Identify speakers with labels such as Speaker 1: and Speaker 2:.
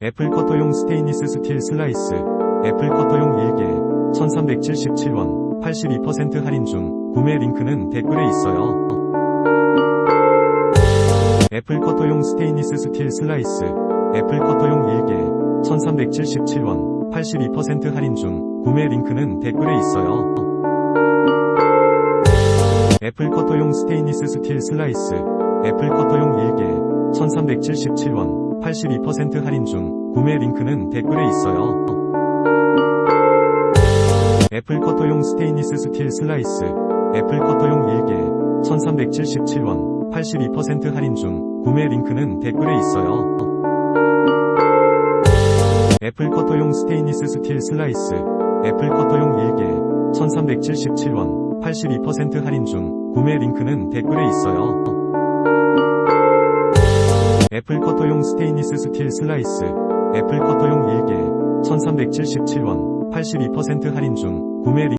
Speaker 1: 애플 커터용 스테인리스 스틸 슬라이스, 애플 커터용 1개, 1377원, 82% 할인 중, 구매 링크는 댓글에 있어요. 애플 커터용 스테인리스 스틸 슬라이스, 애플 커터용 1개, 1377원, 82% 할인 중, 구매 링크는 댓글에 있어요. 애플 커터용 스테인리스 스틸 슬라이스, 애플 커터용 1개, 1377원, 82% 할인 중, 구매 링크는 댓글에 있어요. 애플 커터용 스테인리스 스틸 슬라이스, 애플 커터용 1개, 1377원, 82% 할인 중, 구매 링크는 댓글에 있어요. 애플 커터용 스테인리스 스틸 슬라이스, 애플 커터용 1개, 1377원, 82% 할인 중, 구매 링크는 댓글에 있어요. 애플 커터용 스테인리스 스틸 슬라이스, 애플 커터용 1개, 1377원, 82% 할인 중, 구매 링크